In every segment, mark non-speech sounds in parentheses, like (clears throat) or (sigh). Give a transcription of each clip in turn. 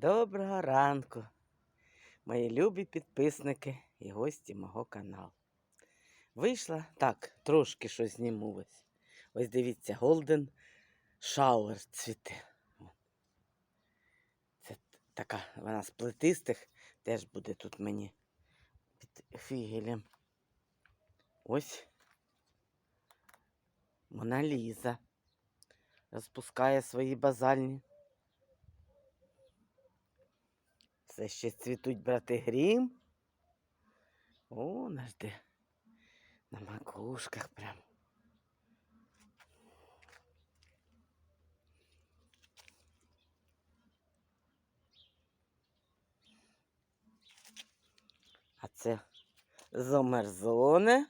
Доброго ранку, мої любі підписники і гості мого каналу. Вийшла так, трошки щось зніму ось. Дивіться, Golden Shower цвіте. Це така, вона з плетистих, теж буде тут мені під фігелем. Ось Мона Ліза розпускає свої базальні. Все ще цвітуть брати грім. О, наш де на макушках прям. А це зомерзоне.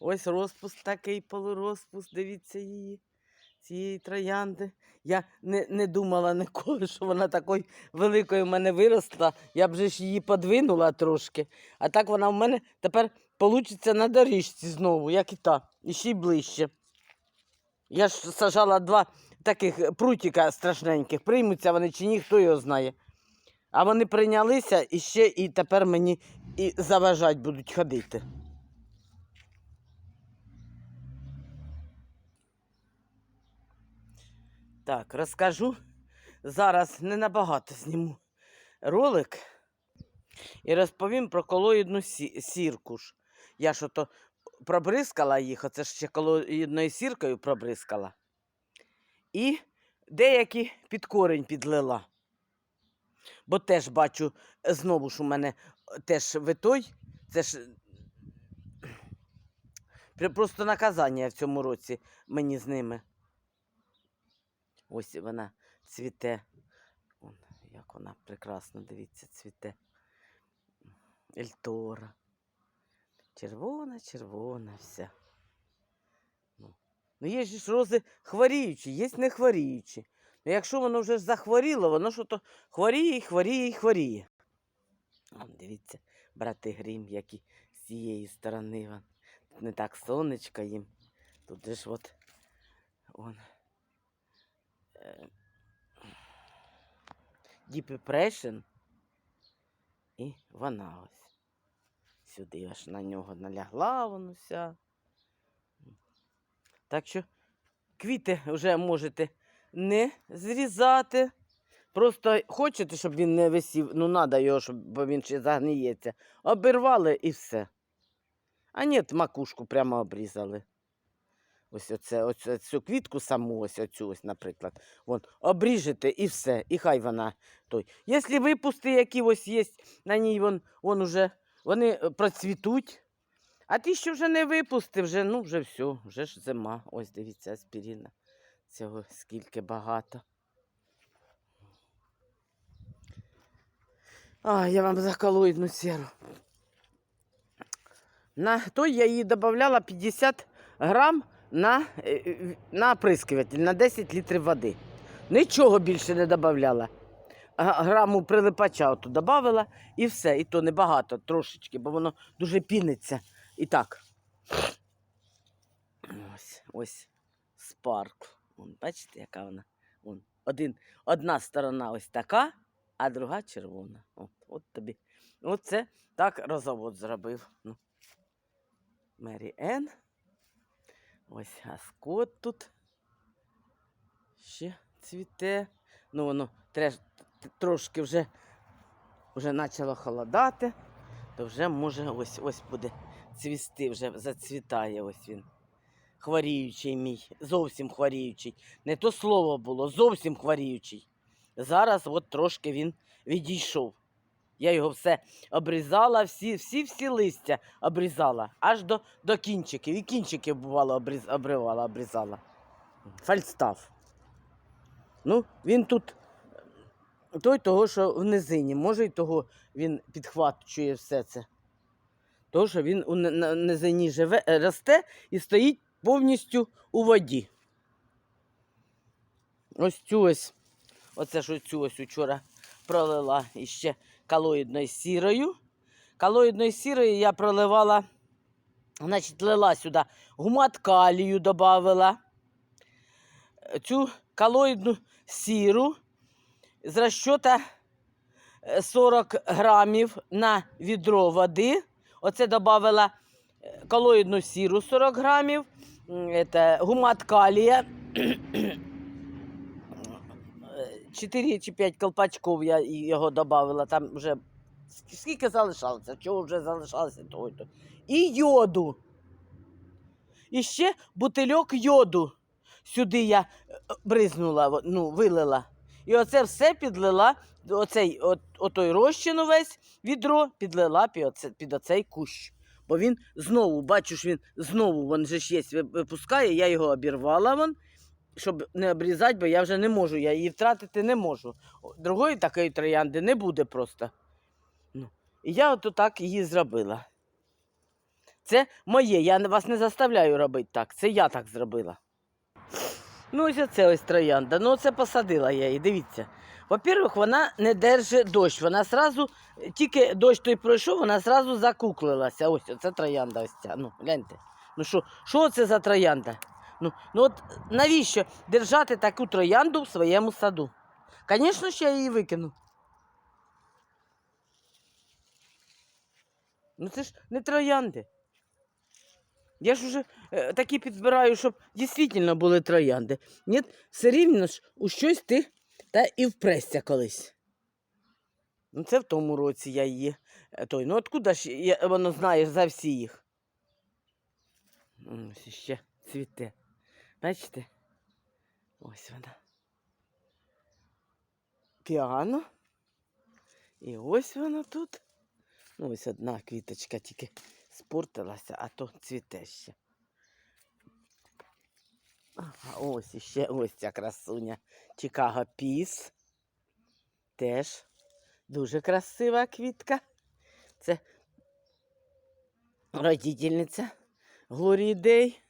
Ось розпуск такий полурозпуск, дивіться її, цієї троянди. Я не, не думала ніколи, що вона такою великою в мене виросла. Я б же ж її подвинула трошки. А так вона в мене тепер получиться на доріжці знову, як і та, і ще й ближче. Я ж сажала два таких прутіка страшненьких. Приймуться вони чи ні, хто його знає. А вони прийнялися і ще і тепер мені і заважать будуть ходити. Так, розкажу. Зараз не набагато зніму ролик і розповім про колоїдну сірку. Я ж ото пробризкала їх, оце ще колоїдною сіркою пробризкала. І деякі під корінь підлила. Бо теж бачу, знову ж у мене теж витой, це ж просто наказання в цьому році мені з ними. Ось вона цвіте. Вон, як вона прекрасно, дивіться, цвіте. Ельтора. Червона, червона вся. Ну, ну є ж рози хворіючі, є не хворіючі. Ну, якщо воно вже захворіло, воно що то хворіє, хворіє і хворіє. Вон, дивіться, брати грім, які з цієї сторони. Вон. Не так сонечко їм. Тут же ж от. Вон. Е, Deep Impression. І вона ось. Сюди аж на нього налягла воно вся. Так що квіти вже можете не зрізати. Просто хочете, щоб він не висів, ну треба його, щоб бо він ще загниється. Обірвали і все. А ні, макушку прямо обрізали. Ось оце, оце, цю квітку саму, ось оцю, ось, наприклад. Вон, обріжете і все, і хай вона той. Якщо випусти, які ось є, на ній вон, вон уже, вони е, процвітуть. А ті, що вже не випусти, вже, ну, вже все, вже ж зима. Ось дивіться, аспіріна. Цього скільки багато. А, я вам заколоїдну сіру. На той я її додавала 50 грам на, е, е, на оприскуватель, на 10 літрів води. Нічого більше не додавала. Граму прилипача оту додавала і все. І то небагато, трошечки, бо воно дуже піниться. І так. Ось, ось спарк. Вон, бачите, яка вона? Вон, один, одна сторона ось така, а друга червона. От, от тобі. Оце так розовод зробив. Ну. Енн. Ось Аскот тут ще цвіте. Ну, воно треш, трошки вже, вже почало холодати, то вже може ось ось буде цвісти, вже зацвітає ось він. Хворіючий мій, зовсім хворіючий. Не то слово було, зовсім хворіючий. Зараз от трошки він відійшов. Я його все обрізала, всі, всі, всі листя обрізала, аж до, до кінчиків. І кінчиків бувало обріз, обривала, обрізала. Фальстав. Ну, він тут е, той того, що в низині. Може, і того він підхвачує все це. Того, що він у низині живе, е, росте і стоїть повністю у воді. Ось цю ось, оце ж цю ось учора пролила іще калоїдною сірою. Калоїдною сірою я проливала, значить, лила сюди гумат калію додавала. Цю калоїдну сіру з розчота е, 40 грамів на відро води. Оце додавала е, колоїдну сіру 40 грамів, гумат калія. 4 чи 5 колпачків я його додавала. Там вже скільки залишалося, чого вже залишалося того. то. І йоду. І ще бутильок йоду. Сюди я е, бризнула, ну, вилила. І оце все підлила, оцей, от, отой розчин увесь відро підлила під, оце, під оцей кущ. Бо він знову, бачу, що він знову він же ж є, випускає, я його обірвала, вон, щоб не обрізати, бо я вже не можу, я її втратити не можу. Другої такої троянди не буде просто. Ну, і я от так її зробила. Це моє, я вас не заставляю робити так. Це я так зробила. Ну, ось оце ось троянда. Ну, це посадила я її, дивіться. По-перше, вона не держить дощ. Вона сразу, тільки дощ той пройшов, вона сразу закуклилася. Ось оце троянда ось ця. Ну, гляньте. Ну що, що це за троянда? Ну, ну от навіщо держати таку троянду в своєму саду? Звісно, що я її викину. Ну це ж не троянди. Я ж уже е, такі підбираю, щоб дійсно були троянди. Ні, все рівно ж у щось ти та і впресся колись. Ну, це в тому році я її. е, Той. Ну откуда ж я, воно знає за всі їх? Ось ще цвіте. Бачите? Ось вона. Піано. І ось воно тут. Ну, ось одна квіточка тільки спортилася, а то цвіте ще. Ага, ось іще ось ця красуня. Чикаго Піс. Теж дуже красива квітка. Це родительниця Глорії.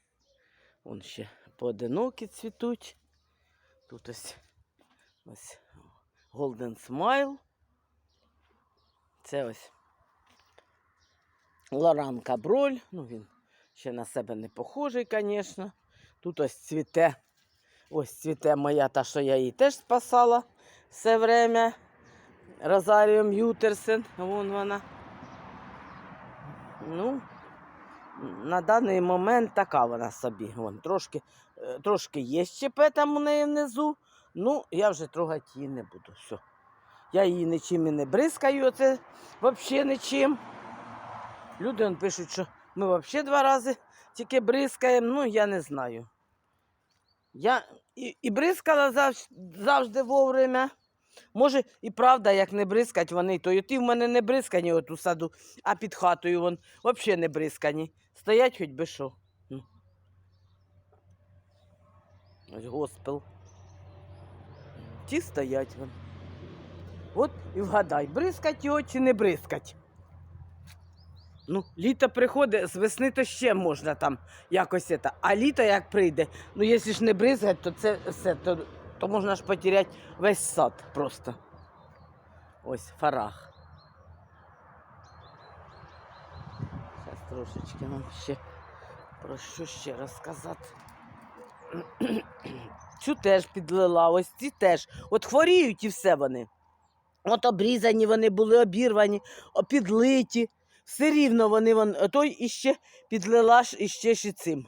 Вон ще поодинокі цвітуть. Тут ось ось Golden Smile. Це ось Лоран Каброль. Ну, він ще на себе не похожий, звісно. Тут ось цвіте. Ось цвіте моя, та, що я її теж спасала все время. Розаріум Ютерсен. Вон вона. Ну, на даний момент така вона собі. Вон, трошки, е, трошки є щепе там у неї внизу. Ну, я вже трогати її не буду. Все. Я її нічим і не бризкаю, оце взагалі нічим. Люди он пишуть, що ми взагалі два рази тільки бризкаємо. Ну, я не знаю. Я і, і бризкала завжди, завжди вовремя. Може, і правда, як не бризкать вони, то і ті в мене не бризкані от у саду, а під хатою вон взагалі не бризкані. Стоять хоч би що. Ну. Ось госпел. Ті стоять вон. От і вгадай, бризкать його чи не бризкать. Ну, літо приходить, з весни то ще можна там якось це. А літо як прийде, ну якщо ж не бризгать, то це все, то, то можна ж потеряти весь сад просто. Ось фарах. Зараз трошечки вам ще про що ще розказати. (clears throat) Цю теж підлила, ось ці теж. От хворіють і все вони. От обрізані вони були, обірвані, підлиті. Все рівно вони вон, той іще підлила іще і цим.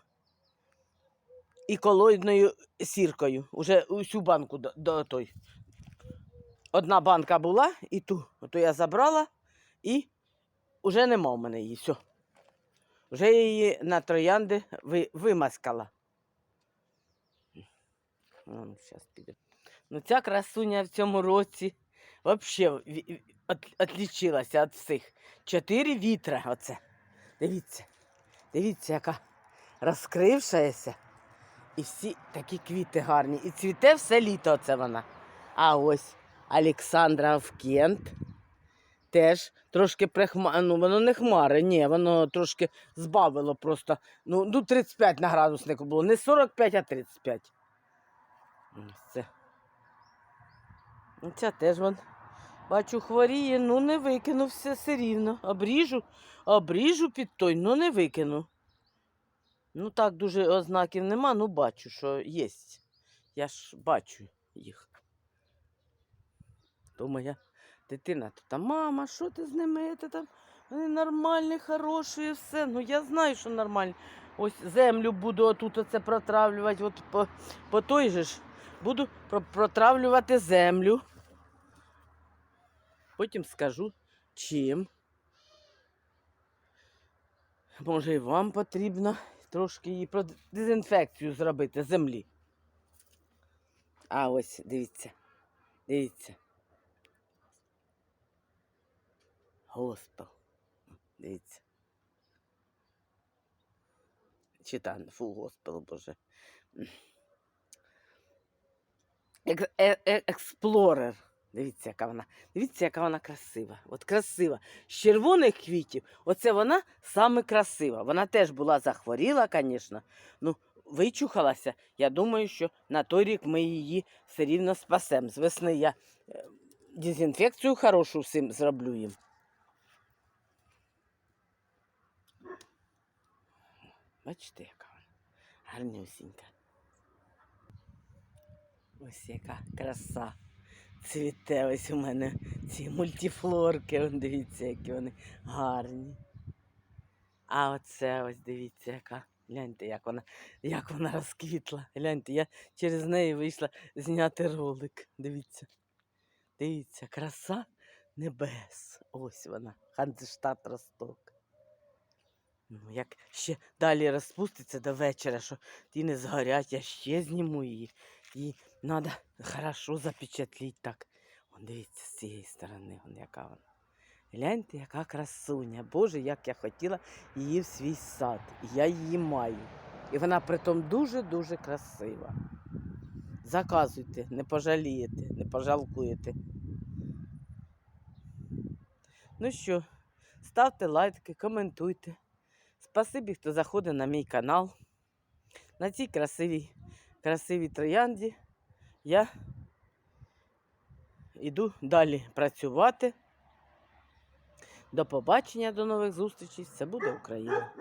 І колоїдною сіркою. Уже усю банку до, до той. Одна банка була, і ту, то я забрала, і вже нема в мене її. Все. Вже її на троянди ви, вимаскала. Ну, зараз піде. Ну, ця красуня в цьому році взагалі відлічилася від всіх. Чотири вітра оце. Дивіться. Дивіться, яка розкрившаяся. І всі такі квіти гарні. І цвіте все літо оце вона. А ось Олександра Овкент. Теж трошки прихма... ну воно не хмари, ні, воно трошки збавило просто. Ну, ну 35 на градуснику було. Не 45, а 35. Це. Ця теж вон. Бачу, хворіє, ну не викину все, все рівно. Обріжу, обріжу під той, ну не викину. Ну так дуже ознаків нема, ну бачу, що є. Я ж бачу їх. То моя Дитина тут, а мама, що ти з ними? Це там вони нормальні, хороші, і все. Ну я знаю, що нормальні. Ось землю буду отут оце протравлювати, от по, по той же ж буду протравлювати землю. Потім скажу, чим. Може, і вам потрібно трошки її про дезінфекцію зробити землі. А ось, дивіться, дивіться. Госпел. Дивіться. Чи там, фу, госпел, боже. Е- е- Експлорер. Дивіться, яка вона. Дивіться, яка вона красива. От красива. З червоних квітів, оце вона саме красива. Вона теж була захворіла, звісно. Ну, вичухалася. Я думаю, що на той рік ми її все рівно спасемо. З весни я е, дезінфекцію хорошу всім зроблю їм. Бачите, яка вона гарнюсінька. Ось яка краса. Цвіте ось у мене ці мультифлорки. Вон дивіться, які вони гарні. А оце ось дивіться, яка. Гляньте, як вона, як вона розквітла. Гляньте, я через неї вийшла зняти ролик. Дивіться. Дивіться, краса небес. Ось вона. Ханзештат Росток. Ну, як ще далі розпуститься до вечора, що ті не згорять, я ще зніму її. І треба (laughs) хорошо запечатліть так. Вон дивіться з цієї сторони, вон яка вона. Гляньте, яка красуня. Боже, як я хотіла її в свій сад. Я її маю. І вона притом дуже-дуже красива. Заказуйте, не пожалієте, не пожалкуєте. Ну що, ставте лайки, коментуйте. Спасибі, хто заходить на мій канал. На цій красивій, красивій троянді я йду далі працювати. До побачення, до нових зустрічей. Це буде Україна.